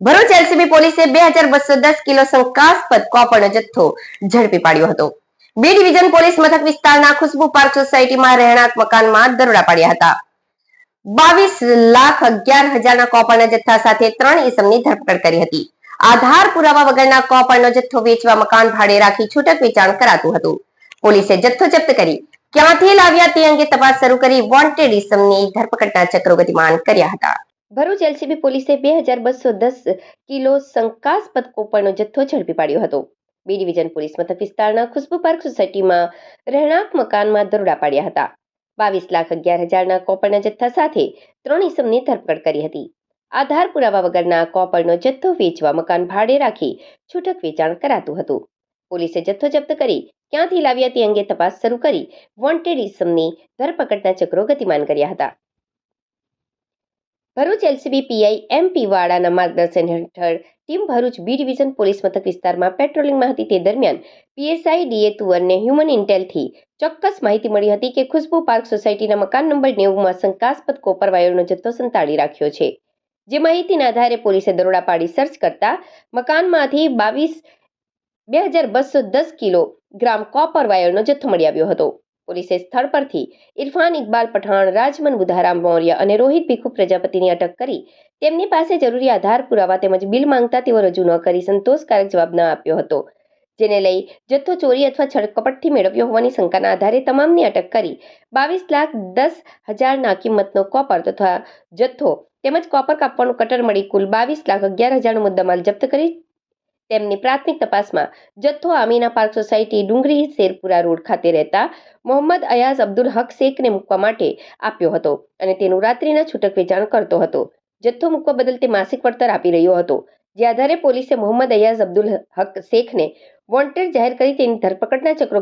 Bharuch LCB પોલીસે બે હજાર બસો દસ કિલો શંકાસ્પદ કોપરનો જથ્થો ઝડપી પાડ્યો હતો. બી ડિવિઝન પોલીસ મથક વિસ્તારના ખુશ્બુ પાર્ક સોસાયટીમાં રહેણાંક મકાનમાં દરોડા પાડ્યા હતા. બાવીસ લાખ અગિયાર હજારના કોપરના જથ્થા સાથે ત્રણ ઇસમની ધરપકડ કરી હતી. આધાર પુરાવા વગરના કોપરનો જથ્થો વેચવા મકાન ભાડે રાખી છૂટક વેચાણ કરાતું હતું. પોલીસે જથ્થો જપ્ત કરી ક્યાંથી લાવ્યા તે અંગે તપાસ શરૂ કરી વોન્ટેડ ઇસમની ધરપકડના ચક્રો ગતિમાન કર્યા હતા. ભરૂચ એલસીબી પોલીસે બે હજાર બસો દસ કિલો શંકાસ્પદ કોપરનો જથ્થો ઝડપી પાડ્યો હતો. બી ડિવિઝન પોલીસ મથક વિસ્તારના ખુશ્બુ પાર્ક સોસાયટીમાં રહેણાંક મકાનમાં દરોડા પાડ્યા હતા. બાવીસ લાખ અગિયાર હજારના કોપરના જથ્થા સાથે ત્રણ ઇસમની ધરપકડ કરી હતી. આધાર પુરાવા વગરના કોપરનો જથ્થો વેચવા મકાન ભાડે રાખી છૂટક વેચાણ કરાતું હતું. પોલીસે જથ્થો જપ્ત કરી ક્યાંથી લાવ્યા તે અંગે તપાસ શરૂ કરી વોન્ટેડ ઇસમની ધરપકડના ચક્રો ગતિમાન કર્યા હતા. ભરૂચ એલસીબી પીઆઈ એમપી વાળાના માર્ગદર્શન હેઠળ team Bharuch B division police મથક વિસ્તારમાં પેટ્રોલિંગમાં હતી. તે દરમિયાન પીએસઆઈ ડીએ તુવરને હ્યુમન ઇન્ટેલથી ચોક્કસ માહિતી મળી હતી કે ખુશ્બુ પાર્ક સોસાયટીના મકાન નંબર નેવુંમાં શંકાસ્પદ કોપર વાયરનો જથ્થો સંતાડી રાખ્યો છે. જે માહિતીના આધારે પોલીસે દરોડા પાડી સર્ચ કરતા મકાનમાંથી બાવીસ બે હજાર બસો દસ કિલો ગ્રામ કોપર વાયરનો જથ્થો મળી આવ્યો હતો. પોલીસે સ્થળ પરથી ઇરફાન ઇકબાલ પઠાણ, રાજમન બુધારામ મૌર્ય અને રોહિત ભીખુ પ્રજાપતિની અટક કરી તેમની પાસે જરૂરી આધાર પુરાવા તેમજ બિલ માંગતા તેઓ રજૂ ન કરી સંતોષકારક જવાબ ન આપ્યો હતો. જેને લઈ જથ્થો ચોરી અથવા છળકપટથી મેળવ્યો હોવાની શંકાના આધારે તમામની અટક કરી બાવીસ લાખ દસ હજારના કિંમતનો કોપર તથા જથ્થો તેમજ કોપર કાપવાનું કટર મળી કુલ બાવીસ લાખ અગિયાર હજારનો મુદ્દામાલ જપ્ત કરી તેમની પ્રાથમિક તપાસમાં જથ્થો Amina park society Dungri Sherpura road ખાતે રહેતા મોહમ્મદ અયાઝ અબ્દુલ હક શેખને મૂકવા માટે આપ્યો હતો અને તેનું રાત્રિના છૂટક વેચાણ કરતો હતો. જથ્થો મૂકવા બદલ તે માસિક વળતર આપી રહ્યો હતો. જે આધારે પોલીસે મોહમ્મદ અયાઝ અબ્દુલ હક શેખને વોન્ટેડ જાહેર કરી તેની ધરપકડના ચક્રો